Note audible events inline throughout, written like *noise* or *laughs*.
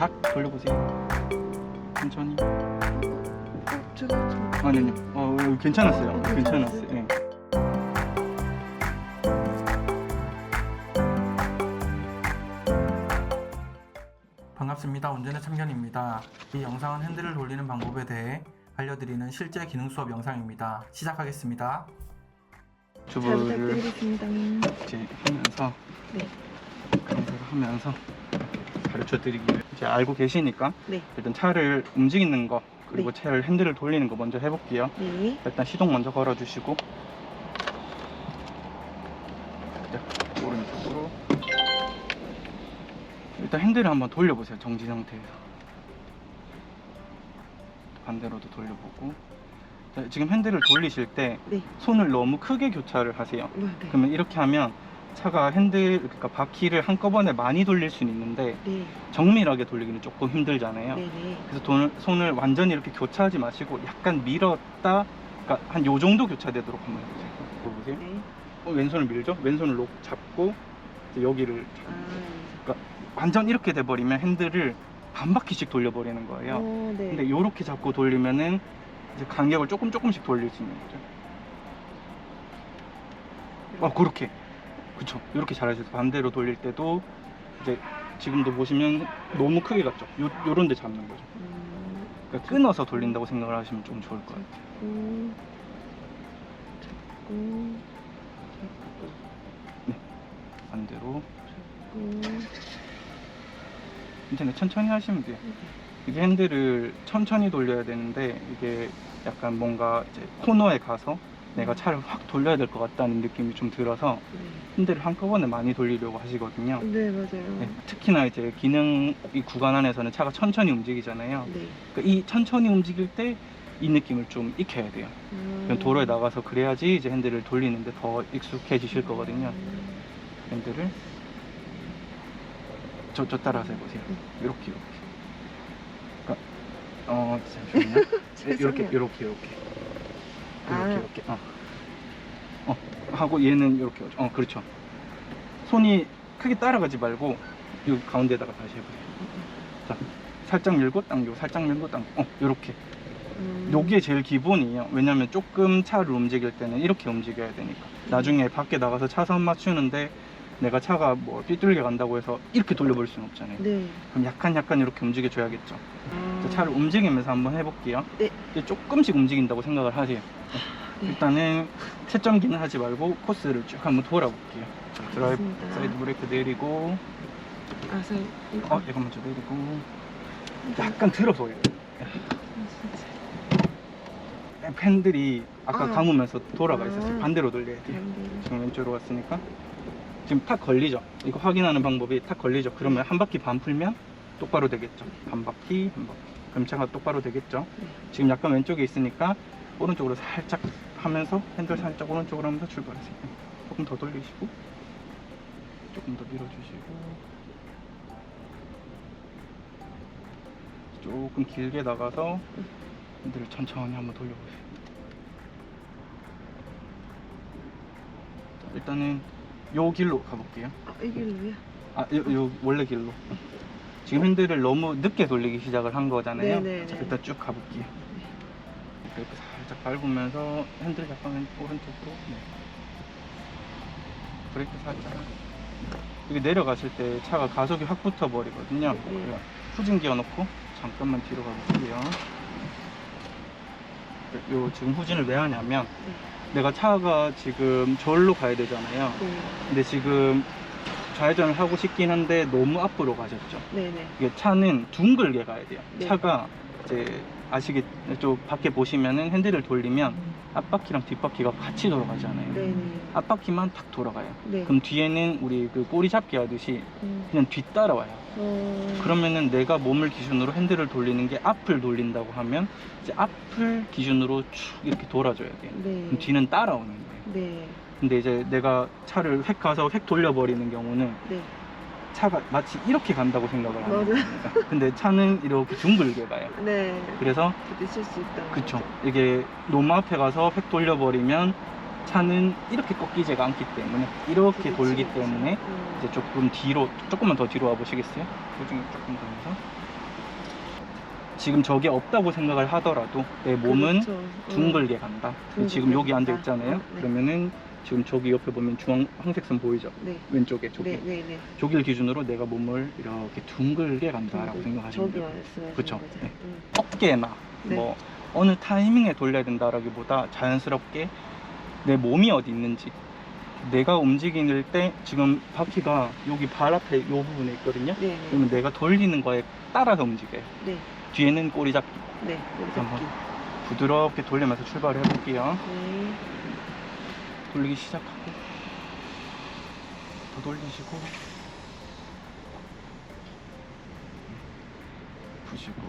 살짝 돌려보세요. 천천히. 어, 제가 좀 아니 아니요. 어 괜찮았어요. 어, 괜찮았어요. 예. 반갑습니다. 운전의 참견입니다. 이 영상은 핸들을 돌리는 방법에 대해 알려드리는 실제 기능 수업 영상입니다. 시작하겠습니다. 잘 주부를 부탁드리겠습니다. 이제 하면서 네. 강사를 하면서 가르쳐 드리기를 이제 알고 계시니까 네. 일단 차를 움직이는 거 그리고 네. 차를 핸들을 돌리는 거 먼저 해볼게요. 네. 일단 시동 먼저 걸어주시고 자, 오른쪽으로 일단 핸들을 한번 돌려보세요 정지 상태에서 반대로도 돌려보고 자, 지금 핸들을 돌리실 때 네. 손을 너무 크게 교차를 하세요 네. 네. 그러면 이렇게 하면 차가 핸들 그러니까 바퀴를 한꺼번에 많이 돌릴 수는 있는데 네. 정밀하게 돌리기는 조금 힘들잖아요 네. 네. 그래서 돈을, 손을 완전히 이렇게 교차하지 마시고 약간 밀었다 그러니까 한 요 정도 교차되도록 한번 해보세요 보세요 네. 어, 왼손을 밀죠 왼손을 놓 잡고 이제 여기를 아. 완전 이렇게 돼버리면 핸들을 반 바퀴씩 돌려버리는 거예요 어, 네. 근데 요렇게 잡고 돌리면은 이제 간격을 조금 조금씩 돌릴 수 있는 거죠 어 그렇게 그쵸. 이렇게 잘하셔서 반대로 돌릴 때도 이제 지금도 보시면 너무 크게 갔죠. 요, 요런 데 잡는 거죠. 음, 그러니까 끊어서 돌린다고 생각을 하시면 좀 좋을 것 같아요. 음, 잡고, 잡고, 반대로. 잡고. 괜찮아요. 천천히 하시면 돼요. 이게 핸들을 천천히 돌려야 되는데 이게 약간 뭔가 이제 코너에 가서 내가 차를 확 돌려야 될 것 같다는 느낌이 좀 들어서 핸들을 한꺼번에 많이 돌리려고 하시거든요 네. 네, 맞아요. 네, 특히나 이제 기능 이 구간 안에서는 차가 천천히 움직이잖아요 네. 그러니까 이 천천히 움직일 때 이 느낌을 좀 익혀야 돼요 음. 도로에 나가서 그래야지 이제 핸들을 돌리는데 더 익숙해지실 거거든요 음. 핸들을 저, 저 따라서 해보세요 이렇게 이렇게 그러니까 어 잠시만요 *laughs* 네, 이렇게. 이렇게 이렇게 아. 이렇게 이렇게. 어. 어 하고 얘는 이렇게 오죠. 어 그렇죠. 손이 크게 따라가지 말고 이 가운데다가 다시 해보세요. 자 살짝 밀고 당기고 살짝 밀고 당기고. 어 이렇게. 음. 요게 제일 기본이에요. 왜냐면 조금 차를 움직일 때는 이렇게 움직여야 되니까. 나중에 밖에 나가서 차선 맞추는데 내가 차가 뭐 삐뚤게 간다고 해서 이렇게 돌려버릴 수는 없잖아요 네. 그럼 약간 약간 이렇게 움직여줘야겠죠 아. 자, 차를 움직이면서 한번 해볼게요 네. 이제 조금씩 움직인다고 생각을 하세요 네. 일단은 채점기는 하지 말고 코스를 쭉 한번 돌아볼게요 자, 드라이브 알겠습니다. 사이드 브레이크 내리고 아, 저, 이거. 어 이거 먼저 내리고 약간 들어서 올려요 팬들이 아까 아. 감으면서 돌아가 있었어요 아. 반대로 돌려야 돼요 반대로. 지금 왼쪽으로 왔으니까 지금 탁 걸리죠. 이거 확인하는 방법이 탁 걸리죠. 그러면 한 바퀴 반 풀면 똑바로 되겠죠. 반 바퀴 한 바퀴. 그럼 차가 똑바로 되겠죠. 네. 지금 약간 왼쪽에 있으니까 오른쪽으로 살짝 하면서 핸들 살짝 오른쪽으로 하면서 출발하세요. 조금 더 돌리시고 조금 더 밀어주시고 조금 길게 나가서 핸들을 천천히 한번 돌려보세요. 자, 일단은 요 길로 가볼게요 아, 이 길로요? 아, 요, 요 원래 길로. 지금 핸들을 너무 늦게 돌리기 시작을 한 거잖아요. 네네네. 자, 일단 쭉 가볼게요. 이렇게 살짝 밟으면서 핸들 왼- 오른쪽으로. 네. 브레이크 살짝. 여기 내려가실 때 차가 가속이 확 붙어 버리거든요. 네. 그래서 후진 기어 놓고 잠깐만 뒤로 가볼게요. 요 지금 후진을 왜 하냐면 네. 내가 차가 지금 절로 가야 되잖아요. 네. 근데 지금 좌회전을 하고 싶긴 한데 너무 앞으로 가셨죠. 네네. 이게 차는 둥글게 가야 돼요. 네. 차가 이제 아시겠 저 밖에 보시면은 핸들을 돌리면 앞바퀴랑 뒷바퀴가 같이 돌아가잖아요. 네네. 앞바퀴만 탁 돌아가요. 네. 그럼 뒤에는 우리 그 꼬리 잡기 하듯이 음. 그냥 뒤따라와요. 어... 그러면은 내가 몸을 기준으로 핸들을 돌리는 게 앞을 돌린다고 하면 이제 앞을 기준으로 쭉 이렇게 돌아줘야 돼요. 네. 그럼 뒤는 따라오는 거예요. 네. 근데 이제 내가 차를 획 가서 획 돌려버리는 경우는 네. 차가 마치 이렇게 간다고 생각을 맞아요. 겁니다. 근데 차는 이렇게 둥글게 가요. 네. 그래서 부딪힐 수 있다. 그쵸 이게 너무 앞에 가서 획 돌려버리면 차는 이렇게 꺾이지가 않기 때문에 이렇게 돌기 때문에 음. 이제 조금 뒤로 조금만 더 뒤로 와 보시겠어요? 그 중에 조금 더 해서 지금 저게 없다고 생각을 하더라도 내 몸은 그렇죠. 둥글게 간다. 둥글게 지금 여기 앉아 간다. 있잖아요. 어, 네. 그러면은 지금 저기 옆에 보면 주황 황색선 보이죠? 네. 왼쪽에 저기. 네, 네, 네. 저기를 기준으로 내가 몸을 이렇게 둥글게 간다라고 생각하시면 저기 돼요. 말씀하시는. 거죠. 네. 음. 어깨나 네. 뭐 어느 타이밍에 돌려야 된다라기보다 자연스럽게 내 몸이 어디 있는지 내가 움직일 때 지금 바퀴가 여기 발 앞에 이 부분에 있거든요. 네, 네. 그러면 내가 돌리는 거에 따라서 움직여요. 네, 뒤에는 꼬리 잡기 네. 우리 한번. 잡기. 부드럽게 돌리면서 출발을 해볼게요. 네. 돌리기 시작하고 더 돌리시고 푸시고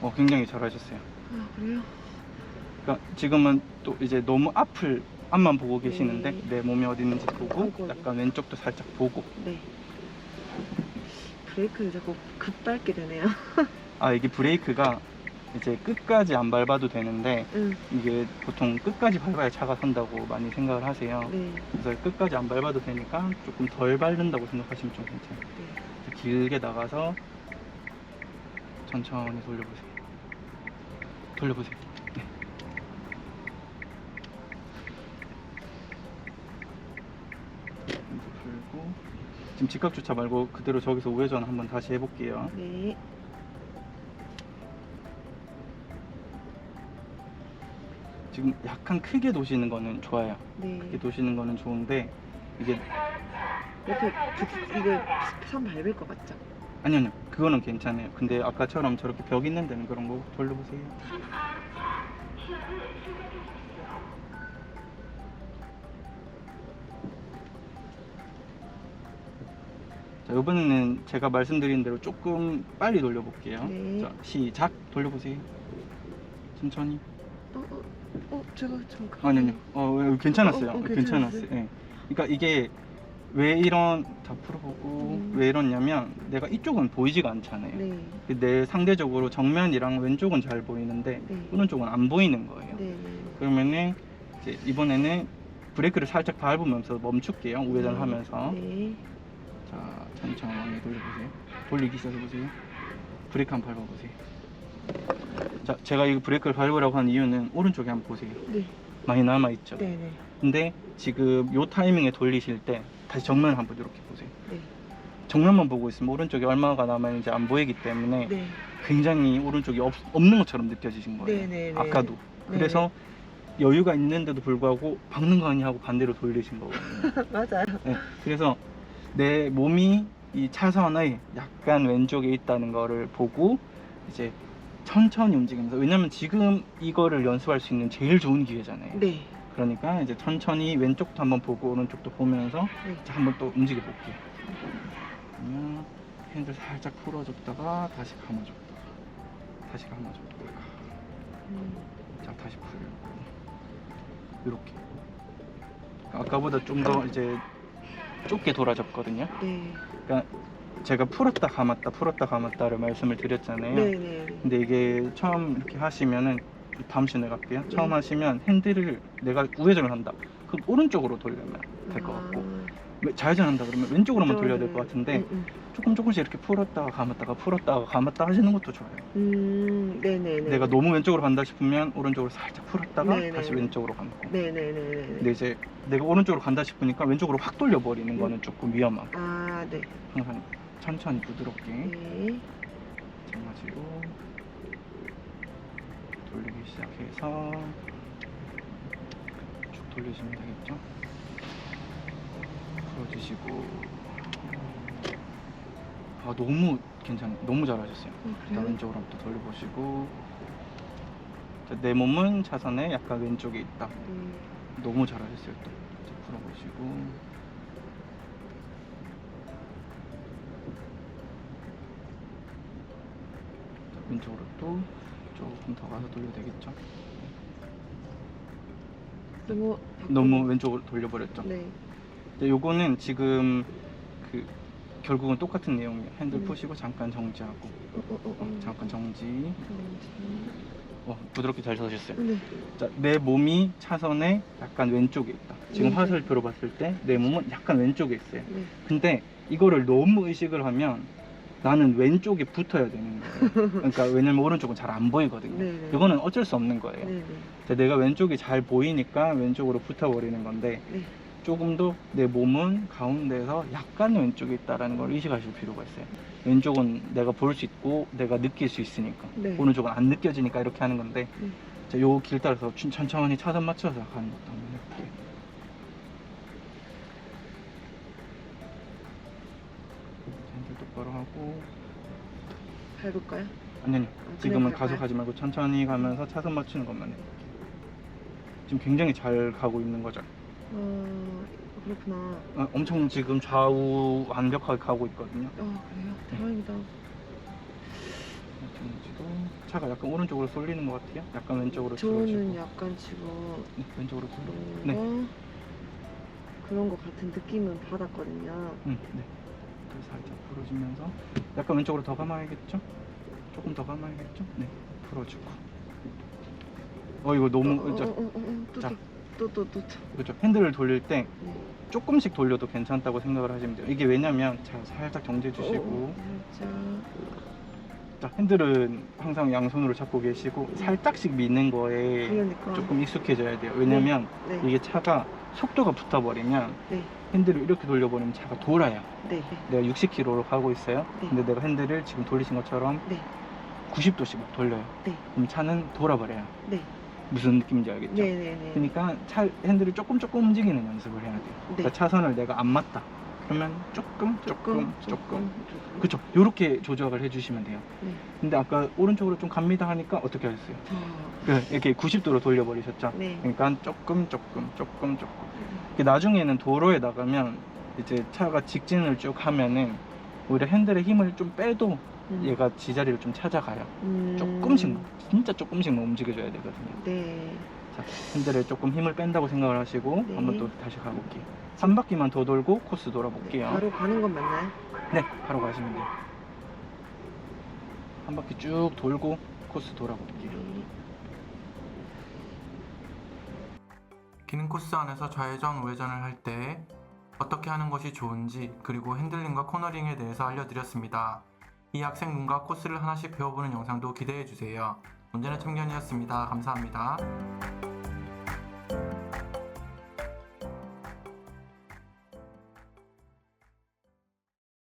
어 굉장히 잘하셨어요. 아, 그래요? 그러니까 지금은 또 이제 너무 앞을 앞만 보고 계시는데 네. 내 몸이 어디 있는지 보고 아이고. 약간 왼쪽도 살짝 보고 네. 브레이크를 자꾸 급밟게 되네요. 아 이게 브레이크가 이제 끝까지 안 밟아도 되는데 응. 이게 보통 끝까지 밟아야 차가 선다고 많이 생각을 하세요. 네. 그래서 끝까지 안 밟아도 되니까 조금 덜 밟는다고 생각하시면 좀 괜찮아요. 네. 길게 나가서 천천히 돌려보세요. 돌려보세요. 네. 이제 풀고 지금 직각 주차 말고 그대로 저기서 우회전 한번 다시 해볼게요. 네. 지금 약간 크게 도시는 거는 좋아요. 네. 크게 도시는 거는 좋은데 이게 부- 이거 선 밟을 것 같죠? 아니요, 아니요. 그거는 괜찮아요. 근데 아까처럼 저렇게 벽 있는 데는 그런 거 돌려보세요. 자, 이번에는 제가 말씀드린 대로 조금 빨리 돌려볼게요. 네. 자, 시작. 돌려보세요. 천천히. 어, 제가 잠깐. 아니요, 아니요. 어, 어, 괜찮았어요. 어, 어, 괜찮았어요. 괜찮았어요? 예. 그러니까 이게 왜 이런 다 풀어보고 음. 왜 이러냐면 내가 이쪽은 보이지가 않잖아요. 네. 내 상대적으로 정면이랑 왼쪽은 잘 보이는데 네. 오른쪽은 안 보이는 거예요. 네. 네. 그러면은 이제 이번에는 브레이크를 살짝 밟으면서 멈출게요. 우회전하면서 네. 자 천천히 돌려보세요. 돌리기 시작해보세요. 브레이크 한번 밟아보세요. 자 제가 이 브레이크를 밟으라고 한 이유는 오른쪽에 한번 보세요. 네. 많이 남아 있죠. 네. 네. 근데 지금 요 타이밍에 돌리실 때 다시 정면 한번 이렇게 보세요. 네. 정면만 보고 있으면 오른쪽에 얼마가 남아 있는지 안 보이기 때문에 네. 굉장히 오른쪽이 없, 없는 것처럼 느껴지신 거예요. 네. 네. 네. 아까도. 네. 그래서 여유가 있는데도 불구하고 박는 거 아니야 하고 반대로 돌리신 거거든요. *laughs* 맞아요. 네, 그래서 내 몸이 이 차선의 약간 왼쪽에 있다는 거를 보고 이제 천천히 움직이면서 왜냐면 지금 이거를 연습할 수 있는 제일 좋은 기회잖아요. 네. 그러니까 이제 천천히 왼쪽도 한번 보고 오른쪽도 보면서 네. 자, 한번 또 움직여 볼게요. 그러면 핸들 살짝 풀어줬다가 다시 감아줬다가 다시 감아줬다가 음. 자 다시 풀고 이렇게 아까보다 좀 더 이제 좁게 돌아졌거든요 네. 그러니까 제가 풀었다 감았다 풀었다 감았다를 말씀을 드렸잖아요 네. 네. 근데 이게 처음 이렇게 하시면은 다음 시간에 갈게요 네. 처음 하시면 핸들을 내가 우회전을 한다 그럼 오른쪽으로 돌리면 될 것 같고 왜 좌회전한다 그러면 왼쪽으로만 돌려야 될 것 같은데 음, 조금 조금씩 이렇게 풀었다가 감았다가 풀었다가 감았다 하시는 것도 좋아요 음. 음. 네네네. 내가 너무 왼쪽으로 간다 싶으면 오른쪽으로 살짝 풀었다가 네네. 다시 왼쪽으로 감고 네네네네. 근데 이제 내가 오른쪽으로 간다 싶으니까 왼쪽으로 확 돌려버리는 음. 거는 조금 위험하고 아, 네. 항상 천천히 부드럽게 네. 마찬가지로 돌리기 시작해서 쭉 돌리시면 되겠죠? 풀어주시고. 아 너무 괜찮아요 너무 잘하셨어요. 어, 일단? 왼쪽으로 한번 더 돌려보시고. 자, 내 몸은 차선에 약간 왼쪽에 있다. 음. 너무 잘하셨어요 또. 풀어보시고 왼쪽으로 또 조금 더 가서 돌려도 되겠죠 너무 너무 왼쪽으로 돌려버렸죠 네. 근데 요거는 지금 그 결국은 똑같은 내용이에요 핸들 음. 푸시고 잠깐 정지하고 어, 어, 어, 어, 어. 잠깐 정지. 어, 부드럽게 잘 서셨어요 네. 자, 내 몸이 차선에 약간 왼쪽에 있다. 지금 네. 화살표로 봤을 때 내 몸은 약간 왼쪽에 있어요. 네. 근데 이거를 너무 의식을 하면 나는 왼쪽에 붙어야 되는 거예요. 그러니까 *laughs* 왜냐면 오른쪽은 잘 안 보이거든요. 네네. 이거는 어쩔 수 없는 거예요. 네네. 근데 내가 왼쪽이 잘 보이니까 왼쪽으로 붙어버리는 건데 네. 조금 더 내 몸은 가운데서 약간 왼쪽에 있다라는 걸 의식하실 필요가 있어요. 왼쪽은 내가 볼 수 있고 내가 느낄 수 있으니까 네. 오른쪽은 안 느껴지니까 이렇게 하는 건데 네. 자, 요길 따라서 춘- 천천히 차선 맞춰서 가는 것도 해 바로 하고 밟을까요? 아니 아니 아, 지금은 갈까요? 가속하지 말고 천천히 가면서 차선 맞추는 것만 해볼게요. 지금 굉장히 잘 가고 있는 거죠. 어, 그렇구나. 어, 엄청 지금 좌우 완벽하게 가고 있거든요. 아, 그래요? 네. 다행이다. 어쩐지도 차가 약간 오른쪽으로 쏠리는 것 같아요. 약간 왼쪽으로 저는 틀어지고 약간 지금 네, 왼쪽으로 틀어. 뭔가 네. 그런 것 같은 느낌은 받았거든요. 응, 네. 또 살짝 풀어주면서 약간 왼쪽으로 더 감아야겠죠? 조금 더 감아야겠죠? 네, 풀어주고. 어 이거 너무 어? 어, 어, 어, 자. 또, 또, 또, 또. 그죠? 핸들을 돌릴 때 네. 조금씩 돌려도 괜찮다고 생각을 하시면 돼요. 이게 왜냐면 자 살짝 정지해 주시고. 자 핸들은 항상 양손으로 잡고 계시고 살짝씩 미는 거에 그러니까. 조금 익숙해져야 돼요. 왜냐면 네. 이게 차가 속도가 붙어버리면 네. 핸들을 이렇게 돌려버리면 차가 돌아요. 네. 내가 60km로 가고 있어요. 네. 근데 내가 핸들을 지금 돌리신 것처럼 네. 90도씩 막 돌려요. 네. 그럼 차는 돌아버려요. 네. 무슨 느낌인지 알겠죠? 네. 네. 네. 그러니까 차 핸들을 조금 조금 움직이는 연습을 해야 돼요. 네. 그러니까 차선을 내가 안 맞다. 그러면 조금 조금 조금, 조금. 그렇죠. 이렇게 조작을 해주시면 돼요. 네. 근데 아까 오른쪽으로 좀 갑니다 하니까 어떻게 하셨어요? 자. 그 이렇게 90도로 돌려버리셨죠? 네. 그러니까 조금 조금 조금 조금. 이게 나중에는 도로에 나가면 이제 차가 직진을 쭉 하면은 오히려 핸들에 힘을 좀 빼도 음. 얘가 지자리를 좀 찾아가요. 음. 조금씩만, 진짜 조금씩만 움직여줘야 되거든요. 네. 자, 핸들에 조금 힘을 뺀다고 생각을 하시고 네. 한번 또 다시 가볼게요. 한 바퀴만 더 돌고 코스 돌아볼게요. 바로 가는 건 맞나요? 네, 바로 가시면 돼요. 한 바퀴 쭉 돌고 코스 돌아볼게요. 네. 기능 코스 안에서 좌회전, 우회전을 할 때 어떻게 하는 것이 좋은지 그리고 핸들링과 코너링에 대해서 알려드렸습니다. 이 학생분과 코스를 하나씩 배워보는 영상도 기대해주세요. 문제는 청년이었습니다. 감사합니다.